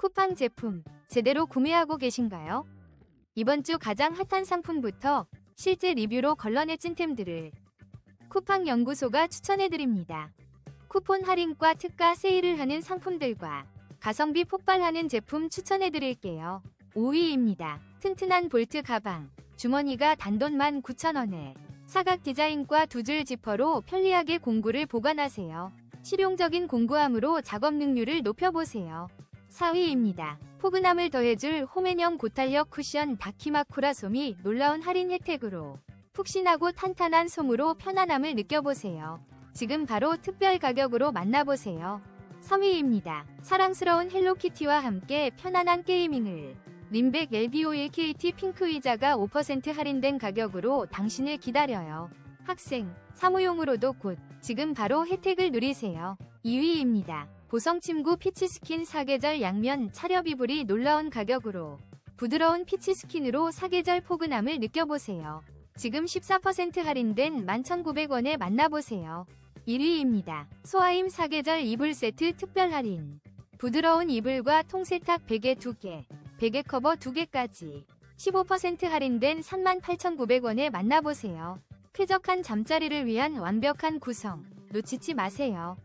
쿠팡 제품 제대로 구매하고 계신가요? 이번 주 가장 핫한 상품부터 실제 리뷰로 걸러내 찐템들을 쿠팡 연구소가 추천해드립니다. 쿠폰 할인과 특가 세일을 하는 상품들과 가성비 폭발하는 제품 추천해드릴게요. 5위입니다. 튼튼한 볼트 가방. 주머니가 단돈 19,000원에 사각 디자인과 두 줄 지퍼로 편리하게 공구를 보관하세요. 실용적인 공구함으로 작업 능률을 높여보세요. 4위입니다. 포근함을 더해줄 홈앤형 고탄력 쿠션 다키마쿠라 솜이 놀라운 할인 혜택으로 푹신하고 탄탄한 솜으로 편안함을 느껴보세요. 지금 바로 특별 가격으로 만나보세요. 3위입니다. 사랑스러운 헬로키티와 함께 편안한 게이밍을 림백 LBO1KT 핑크 의자가 5% 할인된 가격으로 당신을 기다려요. 학생, 사무용으로도 곧 지금 바로 혜택을 누리세요. 2위입니다. 보성침구 피치스킨 사계절 양면 차렵 이불이 놀라운 가격으로 부드러운 피치스킨으로 사계절 포근함을 느껴보세요. 지금 14% 할인된 11,900원에 만나보세요. 1위입니다. 소아임 사계절 이불 세트 특별 할인. 부드러운 이불과 통세탁 베개 2개, 베개 커버 2개까지 15% 할인된 38,900원에 만나보세요. 쾌적한 잠자리를 위한 완벽한 구성. 놓치지 마세요.